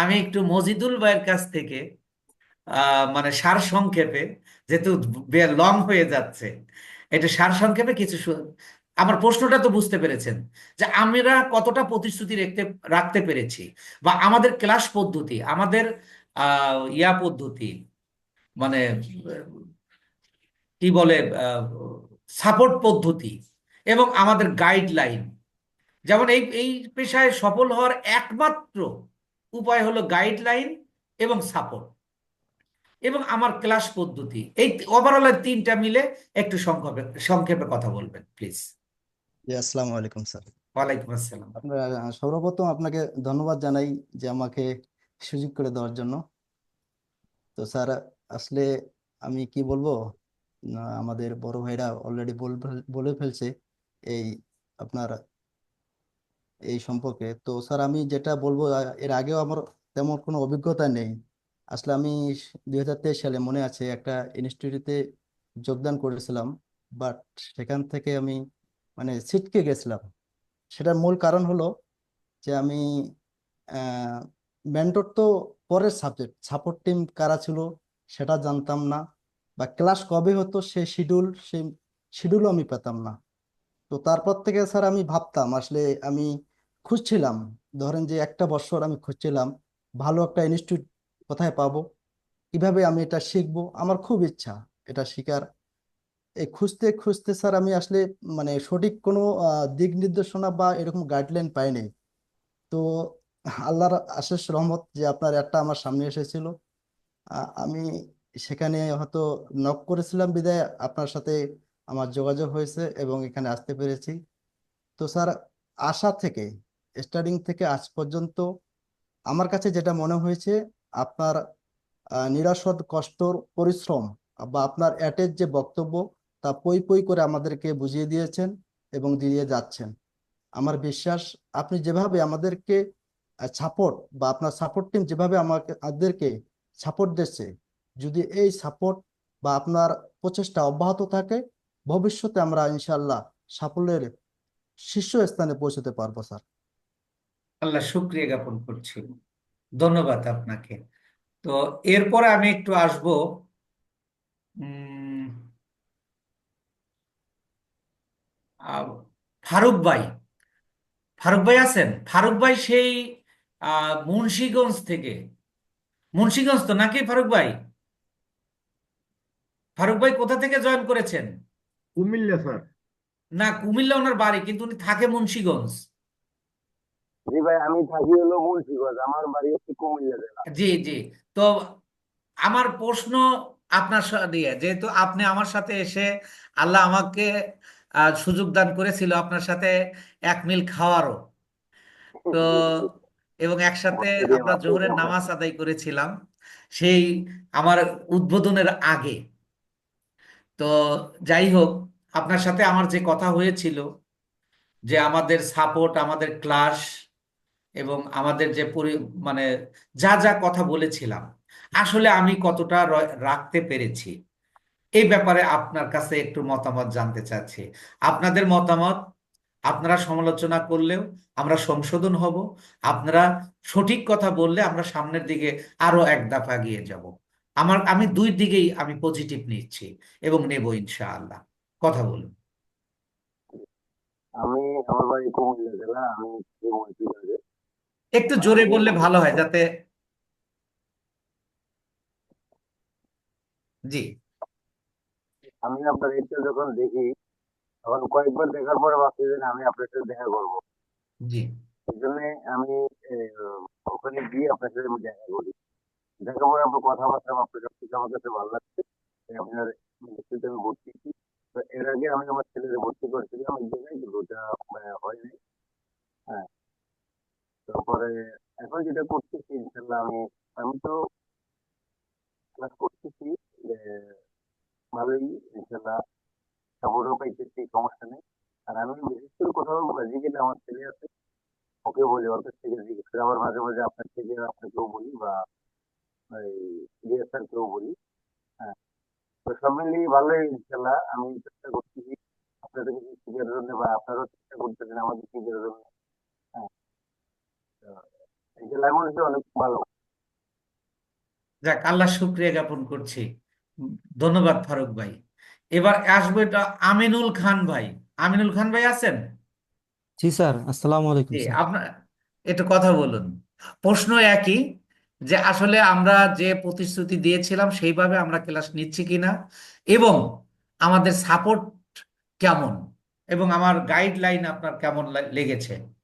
আমি একটু মজিদুল ভাইয়ের কাছ থেকে মানে সার সংক্ষেপে, যেহেতু লং হয়ে যাচ্ছে, এটা সার সংক্ষেপে কিছু আমার প্রশ্নটা তো বুঝতে পেরেছেন, যে আমরা কতটা প্রতিশ্রুতি রাখতে রাখতে পেরেছি, বা আমাদের ক্লাস পদ্ধতি, আমাদের ইয়া পদ্ধতি মানে কি বলে সাপোর্ট পদ্ধতি, এবং আমাদের গাইডলাইন যেমন এই এই পেশায় সফল হওয়ার একমাত্র উপায় হলো গাইডলাইন এবং সাপোর্ট এবং আমার ক্লাস পদ্ধতি এই ওভারঅল তিনটা মিলে একটু সংক্ষেপে সংক্ষেপে কথা বলবেন প্লিজ আসসালামু আলাইকুম স্যার। ওয়ালাইকুম আসসালাম। আপনার সর্বপ্রথম আপনাকে ধন্যবাদ জানাই যে আমাকে সুযোগ করে দেওয়ার জন্য। তো স্যার আসলে আমি কি বলব? আমাদের বড় ভাইরা অলরেডি বলে ফেলছে এই আপনার এই সম্পর্কে। তো স্যার, আমি যেটা বলব এর আগেও আমার তেমন কোনো অভিজ্ঞতা নেই। আসলে আমি দুই হাজার তেইশ সালে মনে আছে একটা ইনস্টিটিউটে যোগদান করেছিলাম, বাট সেখান থেকে আমি মানে ছিটকে গেছিলাম। সেটার মূল কারণ হলো যে আমি মেন্টর তো পরের সাবজেক্ট, সাপোর্ট টিম কারা ছিল সেটা জানতাম না, বা ক্লাস কবে হতো সেই শিডিউল, সেই শিডিউলও আমি পেতাম না। তো তারপর থেকে স্যার আমি ভাবতাম, আসলে আমি খুঁজছিলাম। ধরেন যে একটা বছর আমি খুঁজছিলাম, ভালো একটা ইনস্টিটিউট কোথায় পাবো? কীভাবে আমি এটা শিখব? আমার খুব ইচ্ছা এটা শিকার এই খুঁজতে খুঁজতে স্যার আমি আসলে মানে সঠিক কোনো দিক নির্দেশনা বা এরকম গাইডলাইন পাইনি। তো আল্লাহর আশেষ রহমত যে আপনার একটা আমার সামনে এসেছিল। আমি সেখানে হয়তো নক করেছিলাম বিদায়, আপনার সাথে আমার যোগাযোগ হয়েছে এবং এখানে আসতে পেরেছি। তো স্যার আশা থেকে স্টার্টিং থেকে আজ পর্যন্ত আমার কাছে যেটা মনে হয়েছে, আপনার নিরাসদ কষ্টর পরিশ্রম বা আপনার অ্যাটের যে বক্তব্য তা পই পই করে আমাদেরকে বুঝিয়ে দিয়েছেন এবং দিয়ে যাচ্ছেন। আমার বিশ্বাস, আপনি যেভাবে আমাদেরকে সাপোর্ট বা আপনার সাপোর্ট টিম যেভাবে আমাকে, আমাদেরকে সাপোর্ট দিচ্ছে, যদি এই সাপোর্ট বা আপনার প্রচেষ্টা অব্যাহত থাকে, ভবিষ্যতে আমরা ইনশাল্লাহ সাফল্যের শীর্ষ স্থানে পৌঁছতে পারব, স্যার। আল্লাহ শুক্রিয়া জ্ঞাপন করছি। ধন্যবাদ আপনাকে। তো এরপরে আমি একটু আসব উম, ফারুক ভাই। ফারুক ভাই আছেন? ফারুক ভাই সেই আহ, মুন্সিগঞ্জ থেকে। মুন্সিগঞ্জ তো নাকি ফারুক ভাই? ফারুক ভাই কোথা থেকে জয়েন করেছেন? কুমিল্লা স্যার। না কুমিল্লা ওনার বাড়ি কিন্তু উনি থাকে মুন্সিগঞ্জ। জি ভাই আমি থাকি হলো মুন্সিগঞ্জ আমার বাড়ি হচ্ছে কুমিল্লা জেলা। জি জি। তো আমার প্রশ্ন আপনার দিয়ে যেহেতু আপনি আমার সাথে এসে আল্লাহ আমাকে সুযোগ দান করেছিল আপনার সাথে এক মিল খাওয়ারও। তো এবং একসাথে আমরা জোহরের নামাজ আদায় করেছিলাম সেই আমার উদ্বোধনের আগে। তো যাই হোক আপনার সাথে আমার যে কথা হয়েছিল যে আমাদের সাপোর্ট আমাদের ক্লাস এবং আমাদের যে পরি মানে যা যা কথা বলেছিলাম, আসলে আমি কতটা রাখতে পেরেছি। এই ব্যাপারে আপনার কাছে একটু মতামত জানতে চাচ্ছি। আপনাদের মতামত, আপনারা সমালোচনা করলেও আমরা সংশোধন হব। আপনারা সঠিক কথা বললে আমরা সামনের দিকে আরও এক ধাপ এগিয়ে যাব। আমার, আমি দুই দিকেই আমি পজিটিভ নিচ্ছি এবং নেব ইনশাআল্লাহ। কথা বলুন। আমি আমার বাড়ি কুমিল্লা জেলা, আমি একটু জোরে বললে ভালো হয় যাতে জি। আমি আপনার এটা যখন দেখি তখন কয়েকবার দেখার পরে ভাবছি যে আমি আপনার সাথে দেখা করব। জি। এই জন্য আমি ওখানে গিয়ে আপনার সাথে আমি দেখা করি। দেখা করে আপনার কথাবার্তা আপনার সবকিছু আমার কাছে ভালো লাগছে। আপনার আমি ভর্তি হয়েছি। তো এর আগে আমি আমার ছেলেকে ভর্তি করেছিলাম এক জায়গায় ওটা হয়নি হ্যাঁ তারপরে এখন যেটা করতেছি, ইনশাল্লাহ আমি আমি তো ক্লাস করতেছি, যে ভালোই, ইনশাল্লাহ সাপোর্টও পাইতেছি সমস্যা নেই। আর আমি বিশেষ করে কোথাও জিজ্ঞেস আমার ছেলে আছে, ওকে বলি, ওর কাছ থেকে জিজ্ঞেস করে। আবার মাঝে মাঝে আপনার থেকে আপনাকেও বলি বা ইলিয়াস স্যারকেও বলি। হ্যাঁ তো সব মিলিয়ে ভালোই, ইনশাল্লাহ আমি চেষ্টা করতেছি। আপনাদের কিছু শিখার জন্য বা আপনারাও চেষ্টা করতেছেন আমাদের শিখার জন্য হ্যাঁ তো ইনশাল্লাহ এখন হচ্ছে অনেক ভালো। যাক আল্লাহ শুক্রিয়া জ্ঞাপন করছি। ধন্যবাদ ফারুক ভাই। এবার আসব এটা আমিনুল খান ভাই। আমিনুল খান ভাই আছেন? জি স্যার আসসালামু আলাইকুম স্যার। আপনার একটু কথা বলুন। প্রশ্ন একই যে আসলে আমরা যে প্রতিশ্রুতি দিয়েছিলাম সেইভাবে আমরা ক্লাস নিচ্ছি কিনা এবং আমাদের সাপোর্ট কেমন এবং আমার গাইডলাইন আপনার কেমন লেগেছে?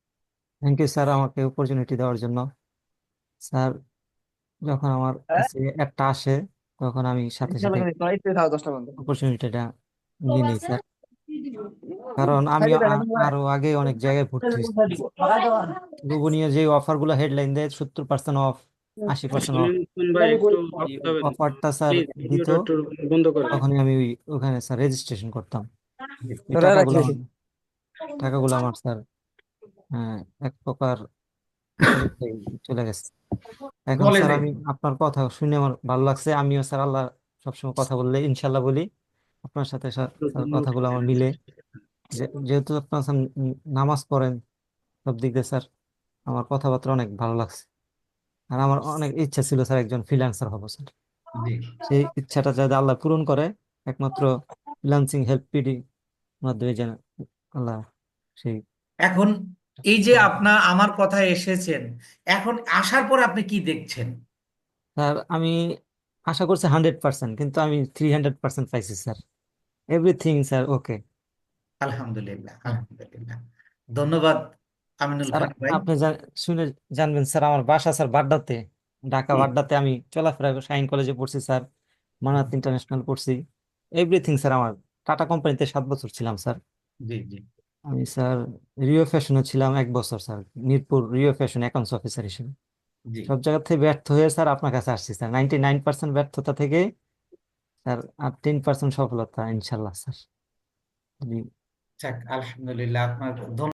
থ্যাংক ইউ স্যার আমাকে অপরচুনিটি দেওয়ার জন্য। স্যার যখন আমার কাছে একটা আসে তখন আমি সাথে সাথে অপরচুনিটিটা নিয়ে নিই স্যার কারণ আমি আরও আগে অনেক জায়গায় ভর্তি হয়েছি লোভনীয় যে অফারগুলো হেডলাইন দেয় সত্তর পার্সেন্ট অফ আশি পার্সেন্ট অফ অফারটা স্যার দিত। তখনই আমি ওই ওখানে স্যার রেজিস্ট্রেশন করতাম। টাকাগুলো আমার- স্যার হ্যাঁ, এক প্রকার চলে গেছে। এখন স্যার। আমি আপনার কথা শুনে আমার ভালো লাগছে। আমিও স্যার আল্লাহ সবসময় কথা বললে ইনশাল্লাহ বলি। আপনার সাথে কথাগুলো আমার মিলে। যেহেতু আপনার স্যার নামাজ পড়েন সব দিক দিয়ে স্যার আমার কথাবার্তা অনেক ভালো লাগছে। আর আমার অনেক ইচ্ছা ছিল স্যার একজন ফ্রিল্যান্সার হব স্যার। সেই ইচ্ছাটা যাতে আল্লাহ পূরণ করে একমাত্র ফ্রিল্যান্সিং হেল্প পিডি মাধ্যমে যেন আল্লাহ সেই এখন এই যে আপনার আমার কথা এসেছেন এখন আসার পর আপনি কি দেখছেন? স্যার আমি আশা করছি হান্ড্রেড পার্সেন্ট কিন্তু আমি থ্রি হান্ড্রেড পার্সেন্ট পাইছি স্যার। Everything sir okay. আলহামদুলিল্লাহ আলহামদুলিল্লাহ। ধন্যবাদ আমিনুল স্যার খান ভাই। আপনি শুনে জানবেন স্যার আমার বাসা স্যার বাড্ডাতে ঢাকা বাড্ডাতে আমি চলাফেরা শাহিন কলেজে পড়ছি স্যার মানাত ইন্টারন্যাশনাল পড়ছি। এভরিথিং স্যার আমার টাটা কোম্পানিতে সাত বছর ছিলাম স্যার। জি জি। আমি স্যার রিও ফ্যাশনে ছিলাম এক বছর sir. Mirpur Rio fashion accounts officer হিসেবে। জি। সব জায়গা থেকে ব্যর্থ হয়ে স্যার আপনার কাছে আসছি স্যার। নাইনটি নাইন পার্সেন্ট ব্যর্থতা থেকে স্যার আর টেন পার্সেন্ট সফলতা ইনশাল্লাহ স্যার। জি। যাক আলহামদুলিল্লাহ আপনার